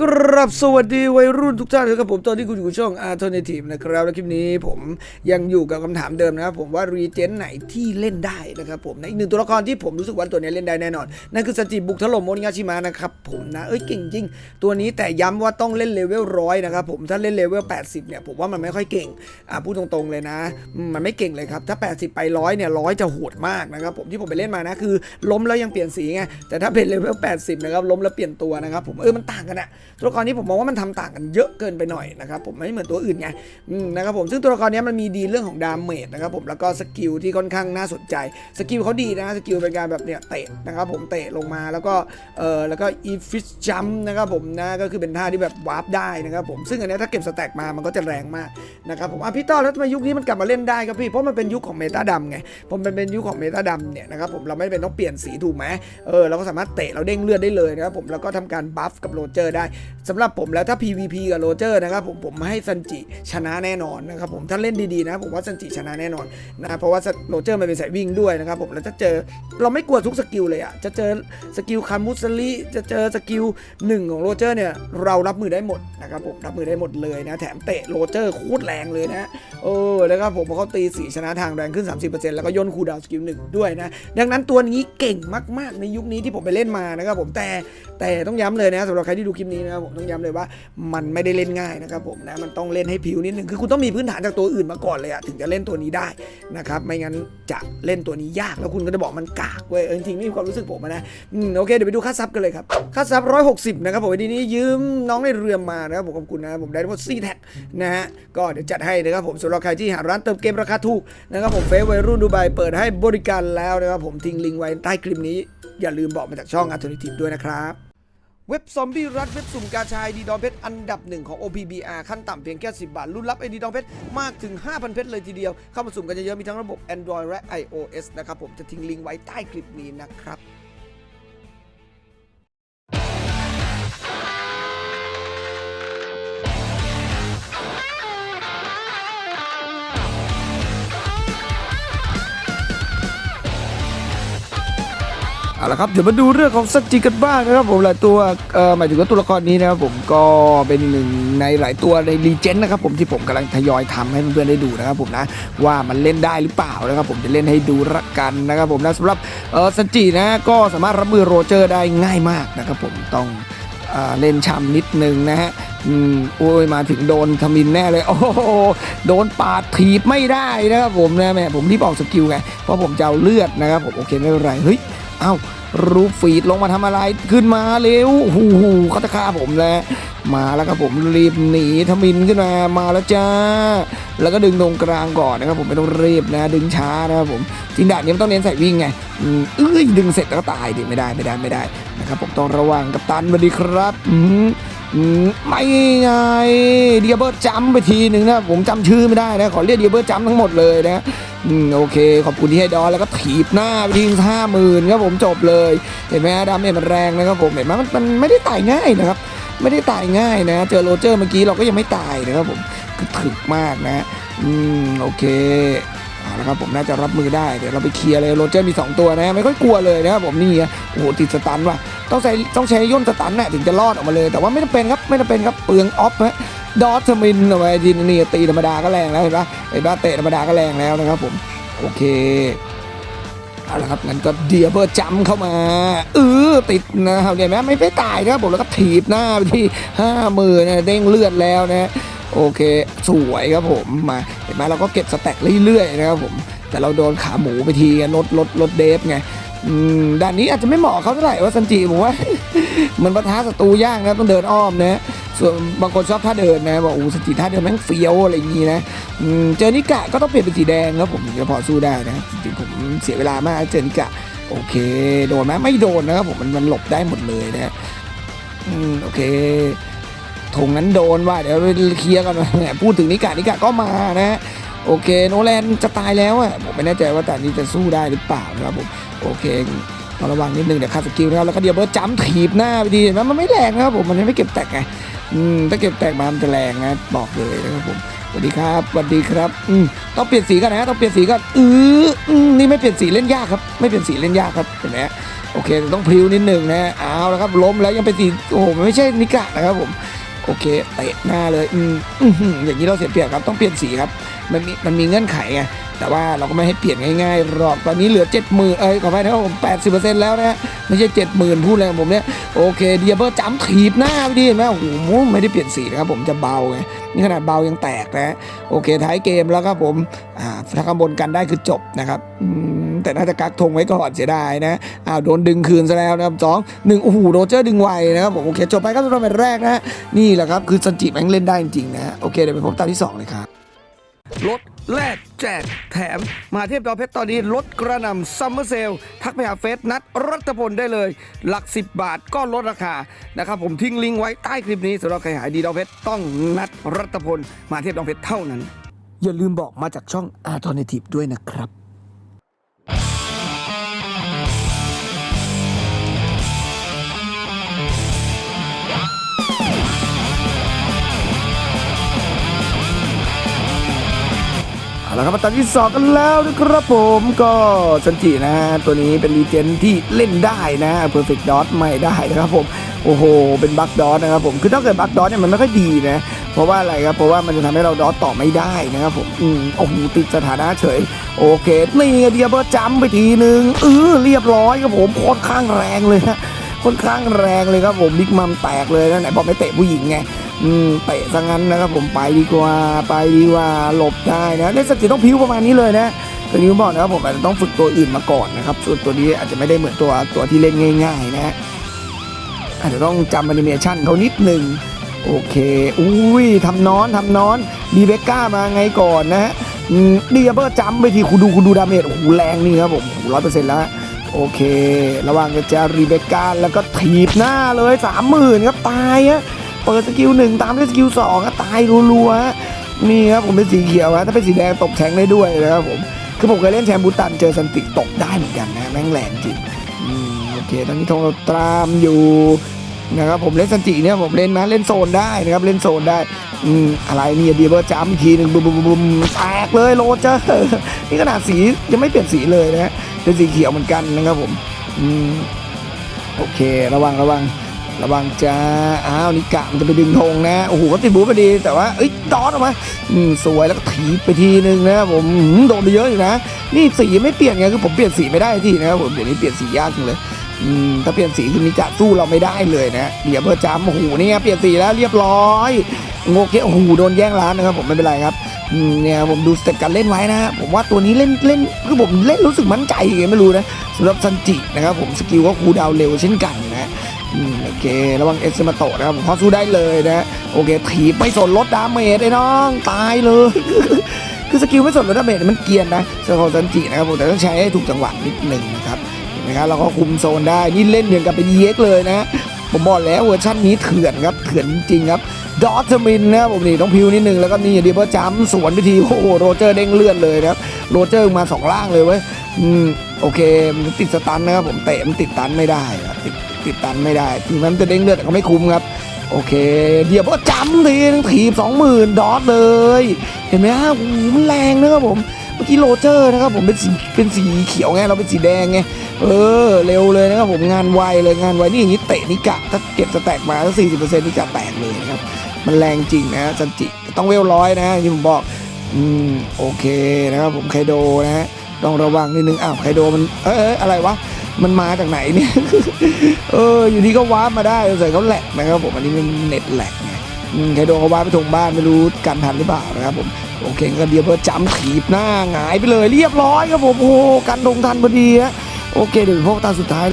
กรับสวัสดีวัยรุ่นทุกท่านนะครับผมตอนที่คุณอยู่ช่อง Alternative นะครับและคลิปนี้ผมยังอยู่กับคำถามเดิมนะครับผมว่ารีเจนไหนที่เล่นได้นะครับผมในอีกหนึ่งตัวละครที่ผมรู้สึกว่าตัวนี้เล่นได้แน่นอน นั่นคือสจิบุกถล่มโมนิงาชิมะนะครับผมนะเอ้ยเก่งจริง ตัวนี้แต่ย้ำว่าต้องเล่นเลเวลร้อยนะครับผมถ้าเล่นเลเวล80 เนี่ยผมว่ามันไม่ค่อยเก่งอ่าพูดตรงๆเลยนะมมันไม่เก่งเลยครับถ้า 80 ไปร้อยเนี่ยร้อยจะโหดมากนะครับผมที่ผมไปเล่นมานะคือล้มแล้วยังเปลี่ยนสีไงแต่ถ้าเป็นเลเวล80นะครับล้มแล้วเปลี่ยนตัวนะครับผมเออมันต่างกันอะตัวละครนี้ผมมองว่ามันทำต่างกันเยอะเกินไปหน่อยนะครับผมไม่เหมือนตัวอื่นไงนะครับผมซึ่งตัวละครนี้มันมีดีเรื่องของดาเมจนะครับผมแล้วก็สกิลที่ค่อนข้างน่าสนใจสกิลเขาดีนะสกิลเป็นการแบบเนี่ยเตะนะครับผมเตะลงมาแล้วก็เออแล้วก็อีฟิชจัมนะครับผมนะก็คือเป็นท่าที่แบบวาร์ปได้นะครับผมซึ่งอันนี้ถ้าเก็บสแต็กมามันก็จะแรงมากนะครับผมอะพี่ต้อแล้วทำไมยุคนี้มันกลับมาเล่นได้ครับพี่เพราะมันเป็นยุคของเมตาดำไงผมเป็นเป็นยุคของเมตาดำเนี่ยนะครับผมเราไม่เป็นต้องเปลี่ยนสีถูกไหมเออเราก็สามารถเตะเราเด้งเลือดได้เลยนะครับผมแล้วก็ทำการบัฟกับโรเจอร์ได้สำหรับผมแล้วถ้า PVP กับโรเจอร์นะครับผมผมให้ซันจิชนะแน่นอนนะครับผมถ้าเล่นดีๆนะผมว่าซันจิชนะแน่นอนนะเพราะว่าโรเจอร์มันเป็นสายวิ่งด้วยนะครับผมแล้วจะเจอเราไม่กลัวทุกสกิลเลยอะจะเจอสกิลคามุสลิจะเจอสกิลหนึ่งของโรเจอร์เนี่ยเรารับมือได้หมดนะครับผมรับมือได้หมดเลยนะแถมเตะโรเจอร์โคตรแรงเลยนะเออแล้วก็ผมพอเขาตีสีชนะทางแรงขึ้น 30%แล้วก็ย่นคูดาวสกิลหนึ่งด้วยนะดังนั้นตัวนี้เก่งมากๆในยุคนี้ที่ผมไปเล่นมานะครับผมแต่ แต่ต้องย้ำเลยนะสำหรับใครที่ดูคลิปนี้นะครับผมต้องย้ำเลยว่ามันไม่ได้เล่นง่ายนะครับผมนะมันต้องเล่นให้ผิวนิดนึงคือคุณต้องมีพื้นฐานจากตัวอื่นมาก่อนเลยอะถึงจะเล่นตัวนี้ได้นะครับไม่งั้นจะเล่นตัวนี้ยากแล้วคุณก็จะบอกมันกากเว้ยจริงๆนี่ความรู้สึกผมนะอืมโอเคเดี๋ยวไปดูค่าซับกันเลยครับค่าซับ160นะครับผมวันนี้ยืมน้องในเรือมานะครับผมขอบคุณนะผมได้ทั้งหมด4แท็กนะฮะก็เดี๋ยวจัดให้นะครับผมสำหรับใครที่หาร้านเติมเกมราคาถูกนะครับผมเฟซวัยรุ่นดูไบเปิดให้บริการแล้วนะครับผมทิ้งลิงก์ไว้ใต้คลิปนี้อย่าลืมบอกมาจากช่อง Alternative ด้วยนะครับ เว็บซอมบี้รัดเว็บสุ่มกาชายดีดองเพชรอันดับหนึ่งของ OPBR ขั้นต่ำเพียงแค่ 10 บาทรุ่นรับไอดีดองเพชรมากถึง 5,000 เพชรเลยทีเดียว เข้ามาสุ่มกันเยอะๆมีทั้งระบบ Android และ iOS นะครับผมจะทิ้งลิงก์ไว้ใต้คลิปนี้นะครับ เอาละครับเดี๋ยวมาดูเรื่องของสัจจิกันบ้างนะครับผมหลายตัวเอ่อหมายถึงว่าตัวละครนี้นะครับผมก็เป็นหนึ่งในหลายตัวในรีเจนนะครับผมที่ผมกำลังทยอยทำให้เพื่อนๆได้ดูนะครับผมนะว่ามันเล่นได้หรือเปล่านะครับผมจะเล่นให้ดูละกันนะครับผมนะสำหรับเออสัจจินะก็สามารถรับมือโรเจอร์ได้ง่ายมากนะครับผมต้องเอเล่นช้ำนิดนึงนะฮะอืมโอ้ยมาถึงโดนทมินแน่เลย โอ้โหโดนปาดถีบไม่ได้นะครับผมนะแม่ผมที่บอกสกิลไงเพราะผมจะเอาเลือดนะครับผมโอเคไม่เป็นไรเฮ้ย เอ้ารูปฟีดลงมาทำอะไรขึ้นมาเร็วหูหูเขาจะฆ่าผมแล้วมาแล้วครับผมรีบหนีทมินขึ้นมามาแล้วจ้า แล้วก็ดึงตรงกลางก่อนนะครับผมไม่ต้องรีบนะ ดึงช้านะครับผมจริงดาเนี้มันต้องเน้นใส่วิ่งไงอืมเอ้ยดึงเสร็จแล้วก็ตายดิไม่ได้ไม่ได้ไม่ได้นะครับผมต้องระวังกับตันสวัสดีครับอื ไม่ไงเดียเบิร์จัมไปทีหนึ่งนะผมจำชื่อไม่ได้นะขอเรียกเดียเบิร์จัมทั้งหมดเลยนะอืมโอเค ขอบคุณที่ให้ดอแล้วก็ถีบหน้าไปทิ้งห้าหมื่นครับผมจบเลย เห็นไหมดาเมจมันแรงนะครับผมเห็นไหมมันมันไม่ได้ตายง่ายนะครับ ไม่ได้ตายง่ายนะ เจอโรเจอร์เมื่อกี้เราก็ยังไม่ตายนะครับผมคือถึกมากนะอืมโอเคเอาละครับผมน่าจะรับมือได้เดี๋ยวเราไปเคลียร์เลยโรเจอร์มี 2 ตัวนะ ไม่ค่อยกลัวเลยนะครับผมนี่โอ้โหติดสตันว่ะ ต้องใช้ต้องใช้ย่นสตันน่ะถึงจะรอดออกมาเลย แต่ว่าไม่จำเป็นครับไม่จำเป็นครับเปลืองออฟนะดอทมินเอาไว้ทีนี่ตีธรรมดาก็แรงแล้วเห็นปะเห็นปะเตะธรรมดาก็แรงแล้วนะครับผมโอเคเอาละครับงั้นก็เดียเบอร์จัมเข้ามาเออติดนะครับเนี่ยแม้ไม่ไปตายนะครับผมแล้วก็ถีบหน้าไปที่ห้ามื่นเด้งเลือดแล้วนะโอเค สวยครับผมมาเห็นไหมเราก็เก็บสแต็กเรื่อยๆนะครับผมแต่เราโดนขาหมูไปทีลดลดลดเดฟไง ด้านนี้อาจจะไม่เหมาะเขาเท่าไหร่ว่าซันจิผมว่าเหมือนปะทะศัตรูย่างนะต้องเดินอ้อมนะส่วนบางคนชอบท่าเดินนะบอกอู้สจิท่าเดินแม่งเฟี้ยวอะไรอย่างงี้นะเจอนิกะก็ต้องเปลี่ยนเป็นสีแดงครับผมถึงจะพอสู้ได้นะจริงผมเสียเวลามากเจอนิกะโอเค โดนไหมไม่โดนนะครับผมมันมันหลบได้หมดเลยนะอืมโอเคถงนั้นโดนว่าเดี๋ยวเคลียร์กันแหมพูดถึงนิกะนิกะก็มานะ โอเคโนแลนจะตายแล้วอะผมไม่แน่ใจว่าแต่นี้จะสู้ได้หรือเปล่านะครับผมโอเคต้องระวังนิดนึงเดี๋ยวคาสกิลนะครับแล้วก็เดี๋ยวเบิร์ดจัมป์ถีบหน้าไปดีเห็นไหมมันไม่แรงนะครับผมมันยังไม่เก็บแตกไงอืมถ้าเก็บแตกมามันจะแรงนะบอกเลยนะครับผมสวัสดีครับสวัสดีครับอืมต้องเปลี่ยนสีกันนะต้องเปลี่ยนสีกันอืออืมนี่ไม่เปลี่ยนสีเล่นยากครับ ไม่เปลี่ยนสีเล่นยากครับเห็นไหมโอเคต้องพริ้วนิดนึงนะเอาแล้วครับล้มแล้วยังเป็นสีโอ้โหไม่ใช่นิกะนะครับผม โอเคเตะหน้าเลยอืมอื้อย่างนี้เราเสียเปรียบครับต้องเปลี่ยนสีครับ มันมีมันมีเงื่อนไขไงแต่ว่าเราก็ไม่ให้เปลี่ยนง่ายๆหรอกตอนนี้เหลือเจ็ดหมื่นเอ้ยขอไปนะครับผมแปดสิบเปอร์เซ็นต์แล้วนะไม่ใช่เจ็ดหมื่นพูดอะไรของผมเนี่ยโอเคเดียเบอร์จัมถีบหน้าไปดิเห็นไหมโอ้โหไม่ได้เปลี่ยนสีนะครับผมจะเบาไงนี่ขนาดเบายังแตกนะโอเคท้ายเกมแล้วครับผมอ่าถ้าข้างบนกันได้คือจบนะครับอืม แต่น่าจะกักธงไว้ก่อนเสียดายนะอ้าวโดนดึงคืนซะแล้วนะครับสองหนึ่งโอ้โหโรเจอร์ดึงไวนะครับผมโอเคจบไปครับสำหรับแมตช์แรกนะนี่แหละครับคือซันจิแม่งเล่นได้จริงๆนะโอเคเดี๋ยวไปพบตาที่2เลยครับลดแลกแจกแถมมาเทพดาวเพชรตอนนี้ลดกระนำซัมเมอร์เซล ทักไปหาเฟซนัดรัตพลได้เลย หลัก 10 บาทก็ลดราคานะครับผมทิ้งลิงก์ไว้ใต้คลิปนี้สำหรับใครหายดีดาวเพชรต้องนัดรัตพล มาเทพดาวเพชรเท่านั้น อย่าลืมบอกมาจากช่อง a l t e r n a t i v e ด้วยนะครับ เอาละครับมาตอนที่สองกันแล้วนะครับผมก็ซันจินะตัวนี้เป็นรีเจนที่เล่นได้นะเพอร์เฟกต์ดอทไม่ได้นะครับผมโอ้โห เป็นบัคดอทนะครับผมคือถ้าเกิดบัคดอทเนี่ยมันไม่ค่อยดีนะ เพราะว่าอะไรครับ เพราะว่ามันจะทำให้เราดอทต่อไม่ได้นะครับผมอืมโอ้โหติดสถานะเฉย โอเคนี่ไงเดียเบอร์จัมไปทีนึงเออเรียบร้อยครับผมค่อนข้างแรงเลยฮะค่อนข้างแรงเลยครับผมบิ๊กมัมแตกเลยนะไหนบอกไม่เตะผู้หญิงไง อืมเตะซะงั้นนะครับผมไปดีกว่าไปดีกว่าหลบได้นะได้สติต้องพิ้วประมาณนี้เลยนะตัวนี้ผมบอกนะครับผมอาจจะต้องฝึกตัวอื่นมาก่อนนะครับส่วนตัวนี้อาจจะไม่ได้เหมือนตัวตัวที่เล่นง่าย ๆ นะอาจจะต้องจำแอนิเมชันเขานิดหนึ่งโอเค อุ้ยทำน้อนทำน้อนดีเบก้ามาไงก่อนนะฮะดีเบอร์จัมไปทีคุณดูคุณดูดาเมจโอ้โหแรงนี่ครับผมร้อยเปอร์เซ็นต์แล้ว โอเค ระหว่างจารีเบก้าแล้วก็ถีบหน้าเลยสามหมื่นครับตายฮะ เปิดสกิลหนึ่งตามด้วยสกิลสองตายรัวๆนี่ครับผมเป็นสีเขียวฮะถ้าเป็นสีแดงตกแทงได้ด้วยนะครับผมคือผมเคยเล่นแชมป์บูตันเจอซันติตกได้เหมือนกันนะแม่งแรงจริงอืมโอเคตอนนี้ทงเราตามอยู่นะครับผมเล่นซันจิเนี่ยผมเล่นนะเล่นโซนได้นะครับเล่นโซนได้อืมอะไรนี่ยดีเบอร์จัมป์อีกทีหนึ่งบุมบุมบุมแตกเลยโรเจอร์นี่ขนาดสียังไม่เปลี่ยนสีเลยนะฮะเป็นสีเขียวเหมือนกันนะครับผมอืมโอเคระวังระวัง ระวังจ้าอ้าวนิกะมันจะไปดึงธงนะโอ้โหก็ติดบูไปดีแต่ว่าเอ้ยดอดออกมาอืมสวยแล้วก็ถีบไปทีนึงนะผมโดนไปเยอะอยู่นะ นี่สีไม่เปลี่ยนไงคือผมเปลี่ยนสีไม่ได้ทีนะครับผมเดี๋ยวนี้เปลี่ยนสียากจังเลยอืมถ้าเปลี่ยนสีคือนิกะสู้เราไม่ได้เลยนะเดี๋ยวเบอร์จำโอ้โหนี่ไงเปลี่ยนสีแล้วเรียบร้อยโงเกะโอ้โหโดนแย่งร้านนะครับผมไม่เป็นไรครับเนี่ยผมดูสเต็ปการเล่นไว้นะผมว่าตัวนี้เล่นเล่นคือผมเล่นรู้สึกมั่นใจยังไงไม่รู้นะสำหรับซันจินะครับผมสกิลก็คูดาวเร็วเช่นกัน โอเค ระวังเอสมาโตะนะครับผมพอสู้ได้เลยนะ โอเคถีบไม่สนลดดาเมจไอ้น้อง ตายเลย คือสกิลไม่สนลดดาเมจมันเกียนนะสำหรับซันจินะครับผมแต่ต้องใช้ให้ถูกจังหวะนิดหนึ่งนะครับเห็นไหมครับเราก็คุมโซนได้ นี่เล่นอย่างกับเป็น EX เลยนะ ผมบอกแล้วเวอร์ชันนี้เถื่อนครับ เถื่อนจริงครับ ดอทมินนะผมนี่ต้องพิวนิดนึงแล้วก็นี่เดียบจัมสวนไปทีโอ้โหโรเจอร์เด้งเลื่อนเลยนะครับ โรเจอร์มาสองล่างเลยเว้ย อืม โอเค มันติดสตันนะครับผมเตะมันติดตันไม่ได้ติด ติดตันไม่ได้ถึงแม้มันจะเด้งเลือดแต่ก็ไม่คุ้มครับโอเค เดี๋ยบจัมทีนึงถีบสองหมื่นดอทเลย เห็นไหมฮะโอ้โหมันแรงนะครับผม เมื่อกี้โรเจอร์นะครับผมเป็นสีเป็นสีเขียวไงเราเป็นสีแดงไง เออ เร็วเลยนะครับผมงานไวเลยงานไวนี่อย่างนี้เตะนิกะ ถ้าเก็บสแต็กมาถ้าสี่สิบเปอร์เซ็นต์นิกะแตกเลยนะครับ มันแรงจริงนะจันจิต้องเวลร้อยนะที่ผมบอกอืมโอเคนะครับผมไคโดนะฮะต้องระวังนิดนึงอ้าวไคโดมันเอยเออะไรวะ มันมาจากไหนเนี่ย เออ อยู่ดีก็วาร์ปมาได้ใส่เขาแหลกนะครับผม อันนี้มันเน็ตแหลกไงอืมไคโดเขาวาร์ปไปทงบ้านไม่รู้กันทันหรือเปล่านะครับผม โอเคก็เดียวเพื่อจำถีบหน้าหงายไปเลยเรียบร้อยครับผม โอ้กันทงทันพอดีฮะ โอเคเดี๋ยวพวกตาสุดท้าย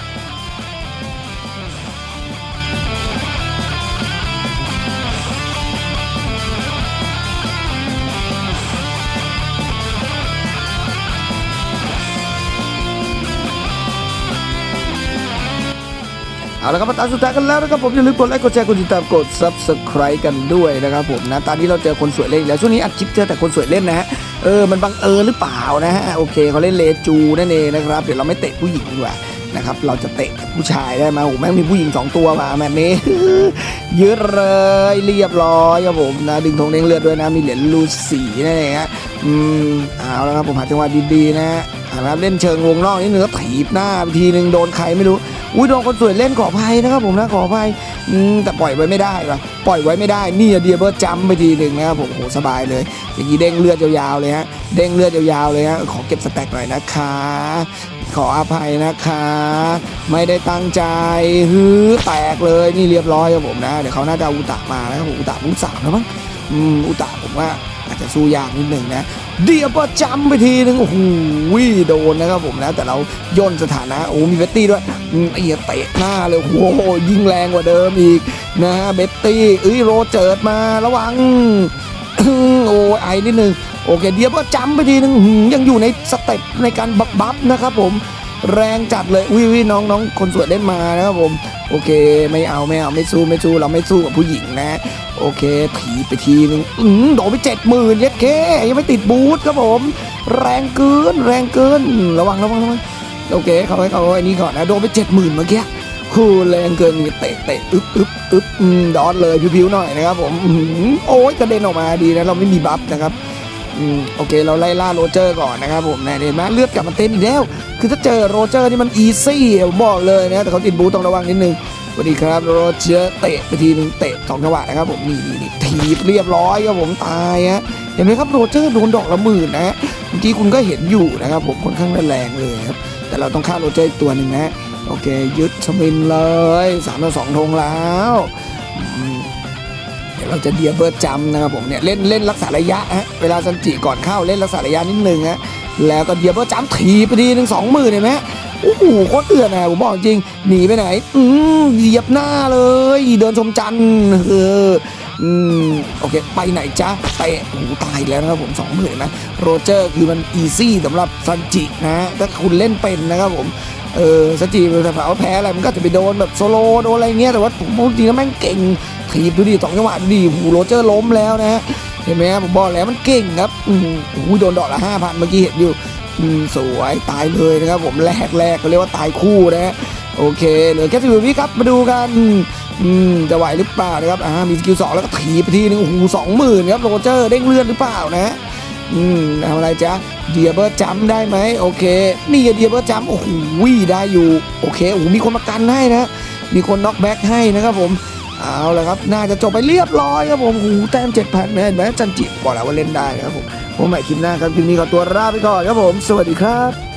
เอาละครับมาตาสุดท้ายกันแล้วนะครับผมอย่าลืมกดไลค์กดแชร์กดติดตามกด subscribe กันด้วยนะครับผมนะตอนนี้เราเจอคนสวยเล่นอีกแล้วช่วงนี้อัดคลิปเจอแต่คนสวยเล่นนะฮะเออมันบังเอิญหรือเปล่านะฮะโอเคเขาเล่นเลจูนั่นเองนะครับเดี๋ยวเราไม่เตะผู้หญิงดีกว่านะครับเราจะเตะผู้ชายได้ไหมโอ้แม่งมีผู้หญิงสองตัวมาแมตช์นี้ยืดเลยเรียบร้อยครับผมนะดึงธงเด้งเลือดด้วยนะมีเหรียญลูสีนั่นเองฮะอืมเอาแล้วครับผมหาจังหวะดีๆนะ ฮะเละครับเล่นเชิงวงนอกนี่เนื้อถีบหน้าไปทีนึงโดนใครไม่รู้อุ้ยโดนคนสวยเล่นขออภัยนะครับผมนะขออภัยอืมแต่ปล่อยไว้ไม่ได้ว่ะปล่อยไว้ไม่ได้นี่เดียเบิร์จัมไปทีหนึ่งนะครับผมโหสบายเลยอย่างนี้เด้งเลือดยาวๆเลยฮะเด้งเลือดยาวๆเลยฮะขอเก็บสแต็กหน่อยนะคะขออภัยนะคะ ไม่ได้ตั้งใจฮือแตกเลยนี่เรียบร้อยครับผมนะเดี๋ยวเขาน่าจะอาอุตะมานะครับผมอุตะมุสามแล้วมั้งอืมอุตะผมว่า อาจจะสู้ยากนิดหนึ่งนะเดียบประจำไปทีนึงโอ้โหโดนนะครับผมนะแต่เราย่นสถานะโอ้มีเบตตี้ด้วยอืมไอ้เหี้ยเตะหน้าเลยโอ้โหยิ่งแรงกว่าเดิมอีกนะฮะเบตตี้เอ้ยโรเจิร์ดมาระวังโอ้ยไอ้นิดนึงโอเคเดียวก็จำไปทีนึงยังอยู่ในสเต็ปในการบับบัฟนะครับผม แรงจัดเลยวิวิน้องน้องคนสวยเล่นมานะครับผม โอเค ไม่เอาไม่เอาไม่สู้ไม่สู้เราไม่สู้กับผู้หญิงนะ โอเคถีไปทีนึงอืมโดนไปเจ็ดหมื่นเย็ดเคยังไม่ติดบูทครับผม แรงเกินแรงเกินระวังระวังระวังโอเคเขาให้เขาไอ้นี่ก่อนนะโดนไปเจ็ดหมื่นเมื่อกี้โหแรงเกินเตะเตะอึ๊บอึ๊บอึ๊บดอดเลยพิวๆหน่อยนะครับผมโอ้ยกระเด็นออกมาดีนะเราไม่มีบัฟนะครับ อืมโอเคเราไล่ล่าโรเจอร์ก่อนนะครับผมนะเห็นไหมเลือดกลับมาเต็มอีกแล้ว คือถ้าเจอโรเจอร์นี่มันอีซี่บอกเลยนะแต่เขาติดบูต้องระวังนิดนึงสวัสดีครับโรเจอร์เตะไปทีนึงเตะสองจังหวะนะครับผมนี่นี่ถีบเรียบร้อยครับผมตายฮะเห็นไหมครับโรเจอร์โดนดอกละหมื่นนะเมื่อกี้คุณก็เห็นอยู่นะครับผมค่อนข้างแรงเลยครับแต่เราต้องฆ่าโรเจอร์อีกตัวหนึ่งนะโอเคยึดชมินเลยสามต่อสองธงแล้ว เราจะเดียเบิร์ดจำนะครับผมเนี่ยเล่นเล่นรักษาระยะฮะเวลาซันจิก่อนเข้าเล่นรักษาระยะนิดนึงฮะแล้วก็เดียเบิร์ดจำถีไปทีหนึ่งสองหมื่นเห็นไหมโอ้โหโคตรเดือดนะผมบอกจริงหนีไปไหน อืมเหยียบหน้าเลย เดินชมจันทร์เอออืมโอเค ไปไหนจ๊ะเตะโอ้โหตายแล้วนะครับผมสองหมื่นนะโรเจอร์คือมันอีซี่สำหรับซันจินะถ้าคุณเล่นเป็นนะครับผม เออสจีแต่ถามว่าแพ้อะไรมันก็จะไปโดนแบบโซโลโดนอะไรเงี้ยแต่ว่าผมพูดจริงแล้วแม่งเก่งถีบดูดิสองจังหวะดูดิหูโรเจอร์ล้มแล้วนะฮะเห็นไหมผมบอกแล้วมันเก่งครับอือโหโดนดอกละห้าพันเมื่อกี้เห็นอยู่อืมสวยตายเลยนะครับผมแรกแรกเขาเรียกว่าตายคู่นะฮะโอเคเหลือแค่สิบวิครับมาดูกันอืมจะไหวหรือเปล่านะครับอ่ามีสกิลสองแล้วก็ถีบไปทีนึงโอ้โหสองหมื่นครับโรเจอร์เด้งเลือดหรือเปล่านะ อืมเอาอะไรจ๊ะเดียเบอร์จัมได้ไหมโอเค นี่เดียเบอร์จัมโอ้โหได้อยู่ โอเคโอ้โหมีคนมากันให้นะ มีคนน็อกแบ็กให้นะครับผมเอาละครับ น่าจะจบไปเรียบร้อยครับผมโอ้โหแต้มเจ็ดพันเห็นไหมจันจิบอกแล้วว่าเล่นได้นะครับผมผมใหม่คลิปหน้าครับคลิปนี้ขอตัวลาไปก่อนครับผม สวัสดีครับ